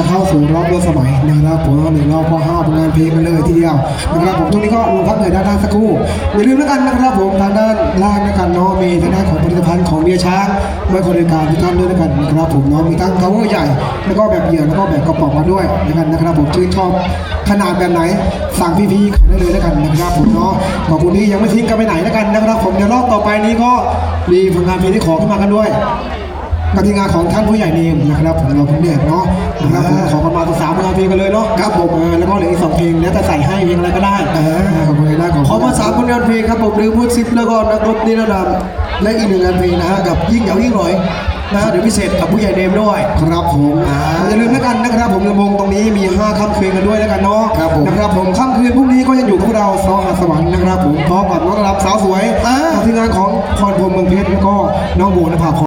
าเข้าสู่รอบเรือสมัยนะครับผมหนึ่งรอบก็ห้าผลงานเพลงกันเลยทีเดียวนะครับผมตรงนี้ก็ลงพักในด้านล่างสักครู่อย่าลืมแล้วกันนะครับผมทางด้านล่างนะครับเนาะมีทางด้านของผลิตภัณฑ์ของเบียร์ช้างไว้บริการทุกท่านด้วยแล้วกันนะครับผมเนาะมีทั้ง cover ใหญ่ แล้วก็แบบเหยื่อแล้วก็แบบกระป๋องมาด้วยนะครับนะครับผมชื่นชอบขนาดแบบไหนสั่งพี่ๆเขาได้เลยแล้วกันนะครับผมเนาะขอบคุณที่ยังไม่ทิ้งกันไปไหนแล้วกันนะครับผมเดี๋ยวรอบต่อไปนี้ก็มีผลงานเพลงที่ขอขึ้นมากันด้วย กับทีมงานของท่านผู้ใหญ่เนมนะครับผมเราเดียกเนาะนะครับผมขอประมาณสักสามผลงานเพลงกันเลยเนาะครับผมแล้วก็เหลืออีกสองเพลงแล้วแต่ใส่ให้เพลงอะไรก็ได้เออขอบคุณได้ขอมาสามผลงานเพลงครับผมหรือพูดซิปแล้วก็นักดนตรีระดับและอีกหนึ่งงานเพลงนะฮะกับยิ่งเหยายิ่งหน่อยนะฮะเดี๋ยวพิเศษกับผู้ใหญ่เดมด้วยครับผมอย่าลืมแล้วกันนะครับผมลำวงตรงนี้มี5ค่ำคืนกันด้วยแล้วกันเนาะครับผมนะครับผมค่ำคืนพรุ่งนี้ก็ยังอยู่พวกเราซอหาสวรรค์นะครับผมพร้อมกับน้องรับสาวสวยทีมงานของพรพรมเมืองเพชรแล้วก็น้องโบนภาพร